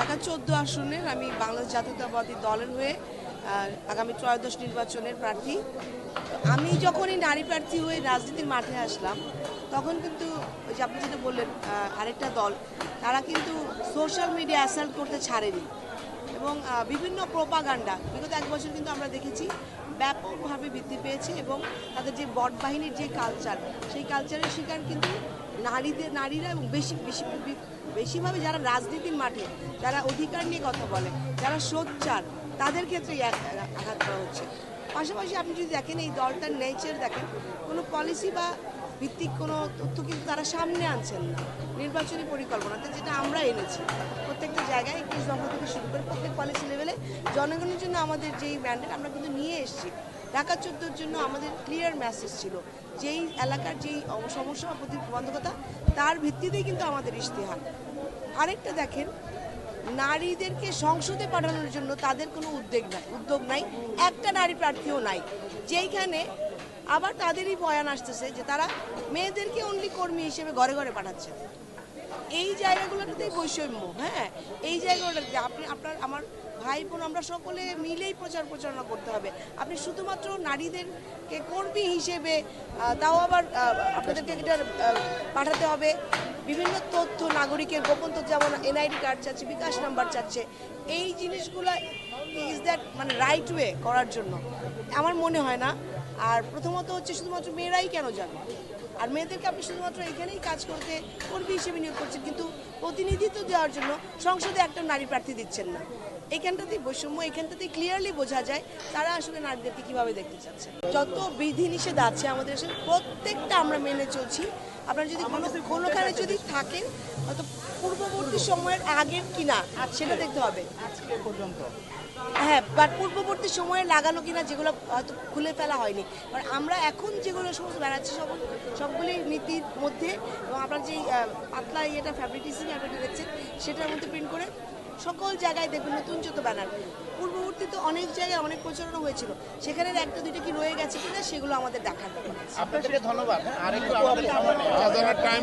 ঢাকা চোদ্দ আসনের আমি বাংলাদেশ জাতীয়তাবাদী দলের হয়ে আগামী ত্রয়োদশ নির্বাচনের প্রার্থী। আমি যখনই নারী প্রার্থী হয়ে রাজনীতির মাঠে আসলাম, তখন কিন্তু ওই যে আপনি যেটা বললেন আরেকটা দল, তারা কিন্তু সোশ্যাল মিডিয়া অ্যাসাল্ট করতে ছাড়েনি। এবং বিভিন্ন প্রোপাগান্ডা বিগত এক বছর কিন্তু আমরা দেখেছি ব্যাপকভাবে বৃদ্ধি পেয়েছে এবং তাদের যে বট বাহিনীর যে কালচার সেই কালচারের শিকার কিন্তু নারীদের, নারীরা এবং বেশি বেশি বেশিভাবে যারা রাজনীতির মাঠে, যারা অধিকার নিয়ে কথা বলে, যারা সোচ্চার, তাদের ক্ষেত্রে আঘাত করা হচ্ছে। পাশাপাশি আপনি যদি দেখেন এই দলটার নেচার দেখেন, কোনো পলিসি বা ভিত্তিক কোনো তথ্য কিন্তু তারা সামনে আনছেন না। নির্বাচনী পরিকল্পনাতে যেটা আমরা এনেছি, প্রত্যেকটা জায়গায় একত্রিশ দফা থেকে শুরু করে প্রত্যেক পলিসি লেভেলে জনগণের জন্য আমাদের যেই ম্যান্ডেট আমরা কিন্তু নিয়ে এসেছি। ঢাকা চোদ্দোর জন্য আমাদের ক্লিয়ার মেসেজ ছিল যেই এলাকার যেই সমস্যা বা প্রতিবন্ধকতা, তার ভিত্তিতেই কিন্তু আমাদের ইশতেহার। আরেকটা দেখেন নারীদেরকে সংসদে পাঠানোর জন্য তাদের কোনো উদ্যোগ নাই উদ্যোগ নাই, একটা নারী প্রার্থীও নাই। যেইখানে আবার তাদেরই বয়ান আসতেছে যে তারা মেয়েদেরকে অনলি কর্মী হিসেবে ঘরে ঘরে পাঠাচ্ছে। এই জায়গাগুলোতেই বৈষম্য হ্যাঁ? এই জায়গাগুলোতে আপনি, আপনার, আমার ভাই বোন, আমরা সকলে মিলেই প্রচার প্রচারণা করতে হবে। আপনি শুধুমাত্র নারীদেরকে কর্মী হিসেবে তাও আবার আপনাদেরকে এটা পাঠাতে হবে। বিভিন্ন তথ্য, নাগরিকের গোপন তথ্য, যেমন এনআইডি কার্ড চাচ্ছে, বিকাশ নাম্বার চাচ্ছে, এই জিনিসগুলো ইজ দ্যাট মানে রাইট ওয়ে করার জন্য। আমার মনে হয় না। আর প্রথমত হচ্ছে শুধুমাত্র মেয়েরাই কেন যাবে আর মেয়েদেরকে আপনি শুধুমাত্র এখানেই কাজ করতে, কর্মী হিসেবে নিয়োগ করছেন, কিন্তু প্রতিনিধিত্ব দেওয়ার জন্য সংসদে একটা নারী প্রার্থী দিচ্ছেন না। এখানটাতেই বৈষম্য এখানটাতেই ক্লিয়ারলি বোঝা যায় তারা আসলে নারীদেরকে কীভাবে দেখতে চাচ্ছে। যত বিধিনিষেধ আছে আমাদের আসলে প্রত্যেকটা আমরা মেনে চলছি। আপনারা যদি কোনো কোনোখানে যদি থাকেন হয়তো পূর্ববর্তী সময়ের আগের কিনা সেটা দেখতে হবে। আজকে পর্যন্ত। হ্যাঁ বাট পূর্ববর্তী সময়ে লাগানো কিনা যেগুলো হয়তো খুলে ফেলা হয়নি। কারণ আমরা এখন যেগুলো সমস্ত বেড়াচ্ছি সব সবগুলি নীতির মধ্যে এবং আপনার যেই পাতলা ইয়েটা ফ্যাব্রিটিসি ফ্যাব্রিকটা দেখছেন সেটার মধ্যে প্রিন্ট করে সকল জায়গায় দেখবেন নতুন জুতো ব্যানার। পূর্ববর্তী তো অনেক জায়গায় অনেক প্রচারণা হয়েছিল। সেখানে একটা দুইটা কি রয়ে গেছে কিনা সেগুলো আমাদের দেখার আপনাদেরকে ধন্যবাদ। আরেকটু আমাদের টাইম